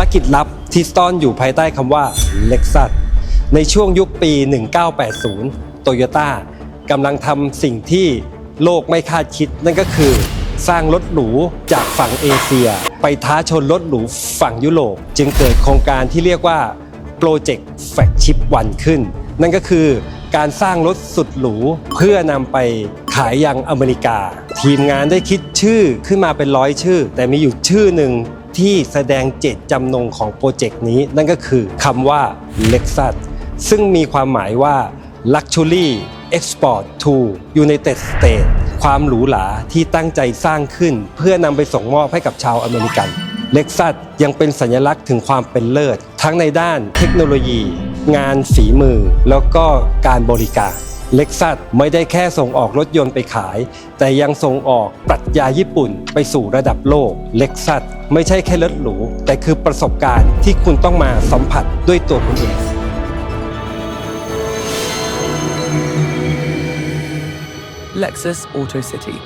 ารกิจลับที่ซ่อนอยู่ภายใต้คำว่า Lexus ในช่วงยุคปี 1980โตโยต้ากำลังทำสิ่งที่โลกไม่คาดคิดนั่นก็คือ สร้างรถหรูจากฝั่งเอเชีย ไปท้าชนรถหรูฝั่งยุโรป จึงเกิดโครงการที่เรียกว่าโปรเจกต์แฟกชิปวันขึ้น นั่นก็คือการสร้างรถสุดหรูเพื่อนำไปขายยังอเมริกา ทีมงานได้คิดชื่อขึ้นมาเป็นร้อยชื่อ แต่มีอยู่ชื่อหนึ่ง ที่แสดงเจตจำนงของโปรเจกต์นี้ นั่นก็คือคำว่า Lexus ซึ่งมีความหมายว่า Luxury Export to United States ความหรูหราที่ตั้งใจสร้างขึ้น เพื่อนำไปส่งมอบให้กับชาวอเมริกันเล็กซัสยังเป็นสัญลักษณ์ถึงความเป็นเลิศ ทั้งในด้านเทคโนโลยี งานฝีมือ แล้วก็การบริการ เล็กซัสไม่ได้แค่ส่งออกรถยนต์ไปขาย แต่ยังส่งออกปรัชญาญี่ปุ่นไปสู่ระดับโลกเล็กซัสไม่ใช่แค่รถหรูแต่คือประสบการณ์ที่คุณต้องมาสัมผัสด้วยตัวคุณเอง Lexus Auto City.